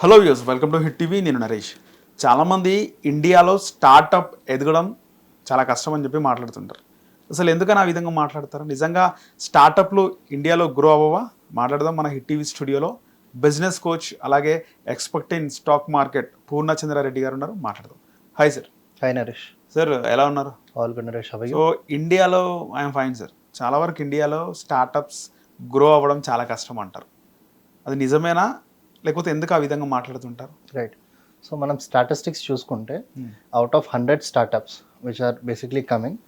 Hello views welcome to Hit TV. నేను నరేష్. చాలామంది ఇండియాలో స్టార్టప్ ఎదగడం చాలా కష్టం అని చెప్పి మాట్లాడుతుంటారు. అసలు ఎందుకని ఆ విధంగా మాట్లాడతారు? నిజంగా స్టార్టప్లు ఇండియాలో గ్రో అవ్వవా? మాట్లాడదాం మన హిట్ టీవీ స్టూడియోలో. బిజినెస్ కోచ్ అలాగే expert in stock market Purnachandra Reddy గారు ఉన్నారు. మాట్లాడదాం. Hi sir hi Naresh. Sir ఎలా ఉన్నారు? All good Naresh. సో ఇండియాలో ఐఎమ్ ఫైన్ సార్ చాలా వరకు ఇండియాలో స్టార్టప్స్ గ్రో అవ్వడం చాలా కష్టం అంటారు. అది నిజమేనా? లేకపోతే ఎందుకు ఆ విధంగా మాట్లాడుతుంటారు? రైట్ సో మనం స్టాటిస్టిక్స్ చూసుకుంటే out of hundred startups which are basically coming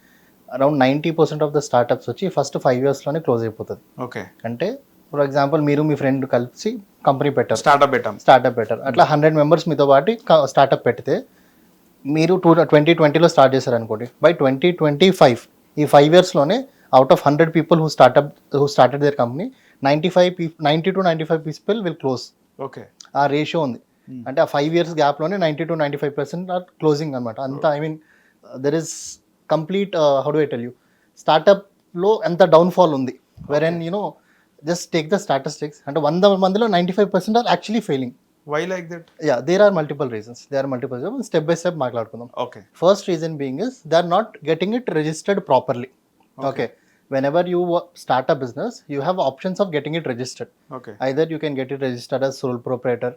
around ninety percent of the startups వచ్చి ఫస్ట్ ఫైవ్ ఇయర్స్లోనే క్లోజ్ అయిపోతుంది. ఓకే అంటే ఫర్ ఎగ్జాంపుల్ మీరు మీ ఫ్రెండ్ కలిసి కంపెనీ పెట్టారు. స్టార్ట్అప్ పెట్టాం. స్టార్టప్ పెట్టారు. అట్లా హండ్రెడ్ మెంబర్స్ మీతో పాటు స్టార్టప్ పెడితే మీరు టూ ట్వంటీ ట్వంటీలో స్టార్ట్ చేశారు అనుకోండి బై ట్వంటీ ట్వంటీ ఫైవ్ ఈ five ఇయర్స్లోనే out of hundred people who startup who started their company ninety five ninety two ninety five people will close okay. ఆ ratio ఉంది. అంటే ఆ five years గ్యాప్లోనే ninety two ninety five percent are closing అనమాట అంత I mean there is complete how do I tell you స్టార్టప్లో ఎంత downfall ఉంది? Where and you know just take the statistics అంటే వంద మందిలో ninety five percent are actually failing why like that ya there are multiple reasons they are multiple step by step మాట్లాడుకుందాం. Okay first reason being is they are not getting it registered properly okay ever you start a business you have options of getting it registered okay either you can get it registered as sole proprietor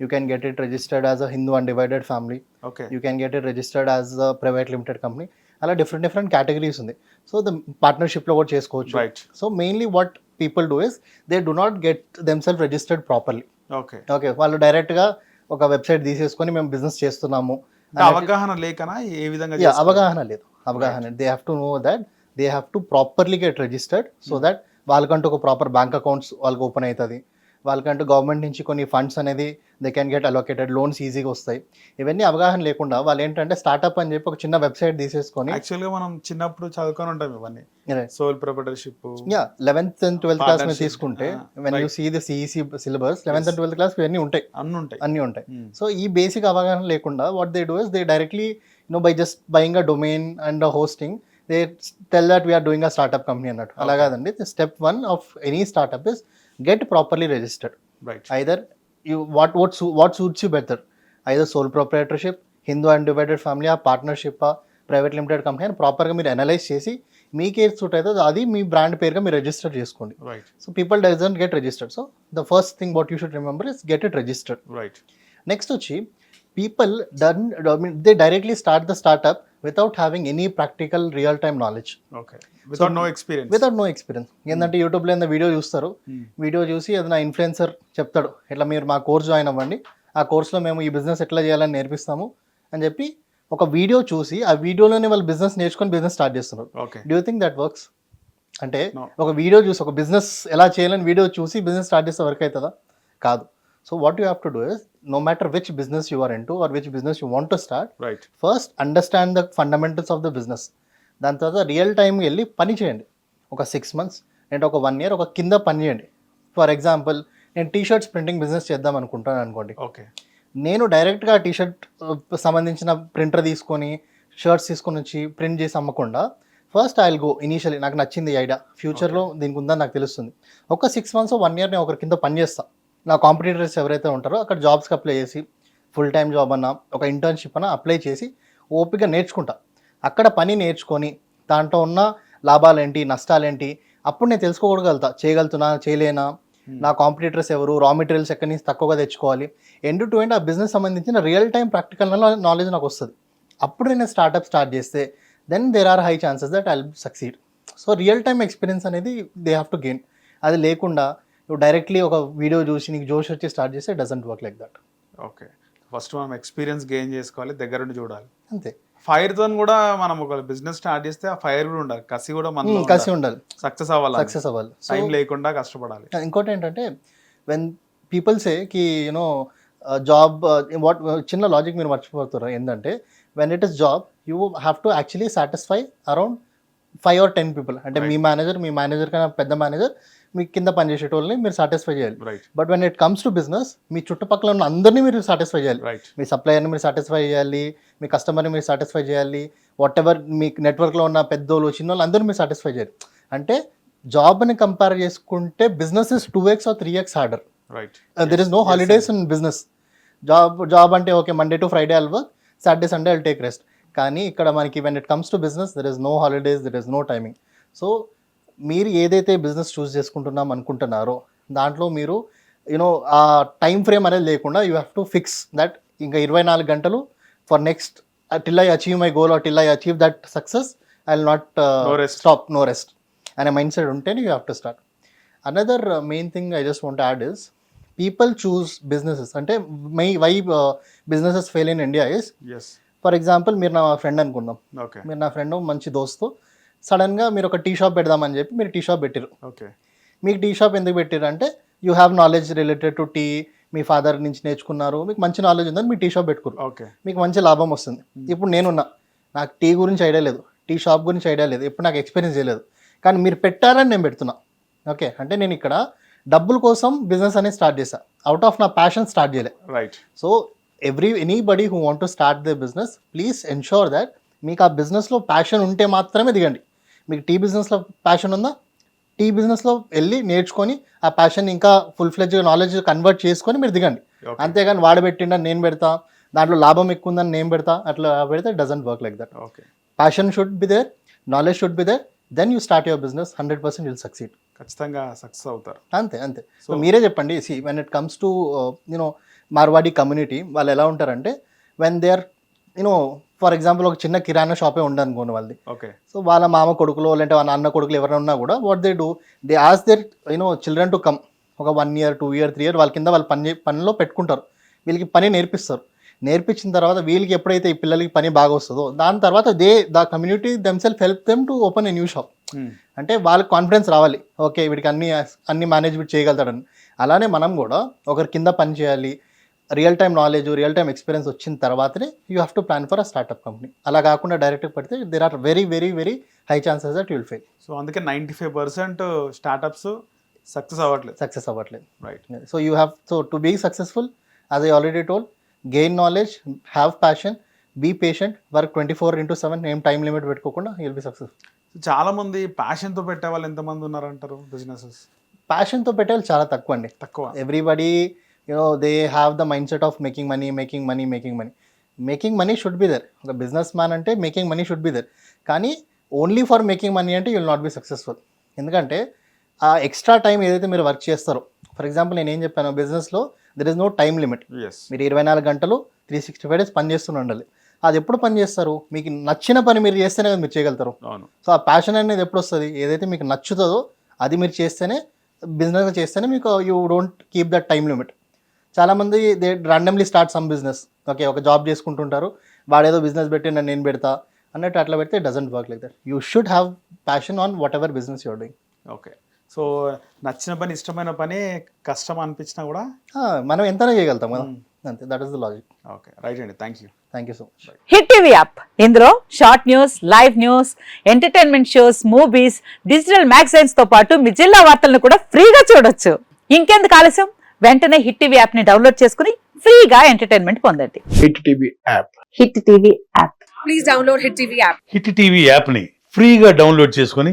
you can get it registered as a hindu undivided family okay you can get it registered as a private limited company. అలా different different categories ఉంది. So the పార్ట్నర్షిప్లో కూడా చేసుకోవచ్చు. So mainly what people do is they do not get themselves registered properly okay okay వాళ్ళు డైరెక్ట్గా ఒక website తీసేసుకొని మేము బిజినెస్ చేస్తున్నాము. అవగాహన లేకనా? ఏ విధంగా అవగాహన లేదు. అవగాహన they have to know that they have to properly get registered so that వాళ్ళకంటూ ఒక ప్రాపర్ బ్యాంక్ అకౌంట్స్ వాళ్ళకి ఓపెన్ అవుతుంది వాళ్ళకంటూ గవర్నమెంట్ నుంచి కొన్ని ఫండ్స్ అనేది they can get allocated loans ఈజీగా వస్తాయి. ఇవన్నీ అవగాహన లేకుండా వాళ్ళు ఏంటంటే స్టార్ట్అప్ అని చెప్పి ఒక చిన్న వెబ్సైట్ తీసేసుకొని యాక్చువల్గా మనం చిన్నప్పుడు చదువుకొని ఉంటాం ఇవన్నీ. Sole proprietorship ya eleventh and twelfth class మీద. తీసుకుంటే when you see the CEC syllabus eleventh and twelfth class ఇవన్నీ ఉంటాయి. అన్ని ఉంటాయి. అన్నీ ఉంటాయి. Hmm. సో ఈ బేసిక్ అవగాహన లేకుండా what they do is they directly no by just buying a domain and hosting they tell that we're doing a startup company అన్నట్టు అలా కాదండి. Step one of any startup is get properly registered right either you what what what suits you better either sole proprietorship Hindu undivided family uh partnership private limited company అని ప్రాపర్గా మీరు analyse చేసి మీకు suit అవుతుందో అది మీ brand పేరుగా మీరు register చేసుకోండి. Right so people doesn't get registered so the first thing what you should remember is get it registered right next వచ్చి people done they directly start the startup without having any practical real time knowledge okay without no experience without no experience ఏంటంటే యూట్యూబ్లో ఏదైనా video చూస్తారు. Video చూసి ఏదైనా influencer చెప్తాడు. ఇట్లా మీరు మా కోర్స్ జాయిన్ అవ్వండి. ఆ కోర్సులో మేము ఈ బిజినెస్ ఎట్లా చేయాలని నేర్పిస్తాము అని చెప్పి ఒక వీడియో చూసి ఆ వీడియోలోనే వాళ్ళు బిజినెస్ నేర్చుకొని బిజినెస్ స్టార్ట్ చేస్తున్నారు. Okay do think that works అంటే No. ఒక వీడియో చూసి ఒక బిజినెస్ ఎలా చేయాలని వీడియో చూసి బిజినెస్ స్టార్ట్ చేస్తే వర్క్ అవుతుందా? కాదు. So what you have to do is no matter which business you are in to or which business you want to start right first understand the fundamentals of the business దాని తర్వాత real time వెళ్ళి పని చేయండి. ఒక six months అంటే ఒక one year ఒక కింద పని చేయండి. ఫర్ ఎగ్జాంపుల్ నేను టీ షర్ట్స్ ప్రింటింగ్ బిజినెస్ చేద్దాం అనుకుంటాను అనుకోండి. ఓకే. నేను డైరెక్ట్గా టీ షర్ట్ సంబంధించిన ప్రింటర్ తీసుకొని షర్ట్స్ తీసుకొని వచ్చి ప్రింట్ చేసి అమ్మకుండా ఫస్ట్ ఐ గో ఇనీషియలీ నాకు నచ్చింది ఐడియా ఫ్యూచర్లో దీనికి ఉందని నాకు తెలుస్తుంది. ఒక సిక్స్ మంత్స్ వన్ ఇయర్ నేను ఒకరి కింద పని చేస్తా. నా కాంపిటీటర్స్ ఎవరైతే ఉంటారో అక్కడ జాబ్స్కి అప్లై చేసి ఫుల్ టైం జాబ్ అన్నా ఒక ఇంటర్న్షిప్ అన్నా అప్లై చేసి ఓపిక నేర్చుకుంటా. అక్కడ పని నేర్చుకొని దాంట్లో ఉన్న లాభాలేంటి నష్టాలేంటి అప్పుడు నేను తెలుసుకోగలుగుతా. చేయగలుగుతున్నా చేయలేనా? నా కాంపిటీటర్స్ ఎవరు? రా మెటీరియల్స్ ఎక్కడి నుంచి తక్కువగా తెచ్చుకోవాలి? ఎండ్ టు ఎండ్ ఆ బిజినెస్ సంబంధించిన రియల్ టైం ప్రాక్టికల్ నాలెడ్జ్ నాకు వస్తుంది. అప్పుడు నేను స్టార్ట్అప్ స్టార్ట్ చేస్తే then there are high chances that I succeed so real time experience అనేది దే హ్యావ్ టు గెయిన్ అది లేకుండా నువ్వు డైరెక్ట్లీ ఒక వీడియో చూసి నీకు జోష్ వచ్చి స్టార్ట్ చేస్తే doesn't work like that okay first మనం ఎక్స్పీరియన్స్ గెయిన్ చేసుకోవాలి దగ్గరుండి చూడాలి. అంతే. ఫైర్తో కూడా మనం ఒక బిజినెస్ స్టార్ట్ చేస్తే ఆ ఫైర్ కూడా ఉండాలి. కసి కూడా మనం కలిసి ఉండాలి. సక్సెస్ అవ్వాలి. సక్సెస్ అవ్వాలి. టైం లేకుండా కష్టపడాలి. ఇంకోటి ఏంటంటే వెన్ పీపుల్ సే కి యూనో జాబ్ వాట్ చిన్న లాజిక్ మీరు మర్చిపోతారు? ఏంటంటే when it is job you have to actually satisfy around five or ten people అంటే మీ మేనేజర్ మీ మేనేజర్ కన్నా పెద్ద మేనేజర్ మీ కింద పనిచేసేటోళ్ళని మీరు సాటిస్ఫై చేయాలి. But when it comes to business మీ చుట్టుపక్కల ఉన్న అందరినీ మీరు సాటిస్ఫై చేయాలి. రైట్ మీ సప్లయర్ని మీరు సాటిస్ఫై చేయాలి మీ కస్టమర్ని మీరు సాటిస్ఫై చేయాలి వాట్ ఎవర్ మీ నెట్వర్క్లో ఉన్న పెద్దోళ్ళు చిన్నోళ్ళు అందరూ మీరు సాటిస్ఫై చేయాలి. అంటే జాబ్ని కంపేర్ చేసుకుంటే business is two x or three x harder right there is no holidays in business job job అంటే okay Monday to Friday all work Saturday Sunday all take rest కానీ ఇక్కడ మనకి when it comes to business there is no holidays there is no timing so మీరు ఏదైతే business చూస్ చేసుకుంటున్నాం అనుకుంటున్నారో దాంట్లో మీరు యూనో ఆ టైం ఫ్రేమ్ అనేది లేకుండా you have to fix that ఇంకా ఇరవై నాలుగు గంటలు for next till I achieve my goal or till I achieve that success I will not. Stop no rest అనే మైండ్ సెట్ ఉంటేనే you have to start another main thing I just want add is people choose businesses అంటే my why businesses fail in India is as for example మీరు నా friend అనుకుందాం. Okay మీరు నా friend మంచి దోస్తు. సడన్గా మీరు ఒక టీ షాప్ పెడదామని చెప్పి మీరు టీ షాప్ పెట్టారు ఓకే మీకు టీ షాప్ ఎందుకు పెట్టారు అంటే you have knowledge related to tea me father నుంచి నేర్చుకున్నారు మీకు మంచి నాలెడ్జ్ ఉందని మీ టీ షాప్ పెట్టుకోరు ఓకే మీకు మంచి లాభం వస్తుంది. ఇప్పుడు నేనున్నా. నాకు టీ గురించి ఐడియా లేదు. టీ షాప్ గురించి ఐడియా లేదు. ఎప్పుడు నాకు ఎక్స్పీరియన్స్ చేయలేదు. కానీ మీరు పెట్టారని నేను పెడుతున్నా. ఓకే అంటే నేను ఇక్కడ డబ్బుల కోసం బిజినెస్ అనేది స్టార్ట్ చేశా. అవుట్ ఆఫ్ నా ప్యాషన్ స్టార్ట్ చేయలే. Right so every anybody who want to start the business please ensure that మీకు ఆ బిజినెస్లో ప్యాషన్ ఉంటే మాత్రమే దిగండి. మీకు టీ బిజినెస్లో ప్యాషన్ ఉందా? టీ బిజినెస్లో వెళ్ళి నేర్చుకొని ఆ ప్యాషన్ ఇంకా ఫుల్ ఫ్లెడ్జ్ నాలెడ్జ్ కన్వర్ట్ చేసుకొని మీరు దిగండి. అంతేగాని వాడు పెట్టిండని నేను పెడతా దాంట్లో లాభం ఎక్కువ ఉందని నేను పెడతా అట్లా పెడితే doesn't work like that okay passion should be there knowledge should be there then you start your business hundred percent will succeed ఖచ్చితంగా సక్సెస్ అవుతారు. అంతే అంతే. సో మీరే చెప్పండి see when it comes to you know Marwadi community వాళ్ళు ఎలా ఉంటారంటే when they are you know for example ఒక చిన్న కిరాణా షాపే ఉండనుకోండి వాళ్ళది. ఓకే సో వాళ్ళ మామ కొడుకులు లేదంటే వాళ్ళ అన్న కొడుకులు ఎవరైనా ఉన్నా కూడా what they do they ask their you know children to come ఒక one year two year three year వాళ్ళ కింద వాళ్ళు పని పనిలో పెట్టుకుంటారు. వీళ్ళకి పని నేర్పిస్తారు. నేర్పించిన తర్వాత వీళ్ళకి ఎప్పుడైతే ఈ పిల్లలకి పని బాగా వస్తుందో దాని తర్వాత they the community themselves help them to open a new shop. అంటే వాళ్ళకి కాన్ఫిడెన్స్ రావాలి. ఓకే వీడికి అన్ని అన్ని మేనేజ్మెంట్ చేయగలుగుతాడని. అలానే మనం కూడా ఒకరి కింద పని చేయాలి. Real time knowledge real time experience వచ్చిన తర్వాతనే you have to plan for a startup company అలా కాకుండా డైరెక్ట్గా పెడితే there are very very very high chances that will fail so అందుకే ninety five percent startups success అవ్వట్లేదు. సక్సెస్ అవ్వట్లేదు. Right so you have so to be successful as I already told gain knowledge have passion be patient work twenty four into seven ఏం time limit పెట్టుకోకుండా you'll be successful చాలా మంది passion తో పెట్టే వాళ్ళు ఎంతమంది ఉన్నారంటారు బిజినెసెస్ ప్యాషన్తో పెట్టే వాళ్ళు చాలా తక్కువ అండి. తక్కువ. Everybody you know they have the mindset of making money making money making money making money should be there ఒక బిజినెస్ మ్యాన్ అంటే making money should be there కానీ ఓన్లీ ఫర్ మేకింగ్ మనీ అంటే యుల్ నాట్ బి సక్సెస్ఫుల్ ఎందుకంటే ఆ extra time ఏదైతే మీరు work చేస్తారో for example నేను ఏం చెప్పాను బిజినెస్లో there is no time limit మీరు ఇరవై నాలుగు గంటలు త్రీ సిక్స్టీ ఫైవ్ డేస్ పని చేస్తూనే ఉండాలి. అది ఎప్పుడు పని చేస్తారు? మీకు నచ్చిన పని మీరు చేస్తేనే కదా మీరు చేయగలుగుతారు. అవును. సో ఆ ప్యాషన్ అనేది ఎప్పుడు వస్తుంది? ఏదైతే మీకు నచ్చుతుందో అది మీరు చేస్తేనే బిజినెస్ చేస్తేనే మీకు you don't keep that time limit చాలామంది they randomly start some business okay ఒక జాబ్ చేసుకుంటుంటారు. వాడేదో బిజినెస్ పెట్టి నన్ను నేను పెడతా అన్నట్టు అట్లా పెడితే doesn't work like that you should have passion on whatever business you're doing okay so నచ్చిన పని ఇష్టమైన పని కష్టం అనిపించినా కూడా మనం ఎంతనే చేయగలుగుతాం కదా. అంతే that is the logic okay right అండి thank you thank you so much Hit TV app ఇందులో short news live news entertainment shows movies digital మ్యాగజైన్స్తో పాటు మీ జిల్లా వార్తలను కూడా ఫ్రీగా చూడొచ్చు. ఇంకెందుకు ఆలస్యం? వెంటనే హిట్ టీవీ యాప్ని డౌన్లోడ్ చేసుకుని ఫ్రీగా ఎంటర్టైన్మెంట్ పొందండి. Hit TV app Hit TV app please download Hit TV app. Hit TV యాప్ని ఫ్రీగా డౌన్లోడ్ చేసుకొని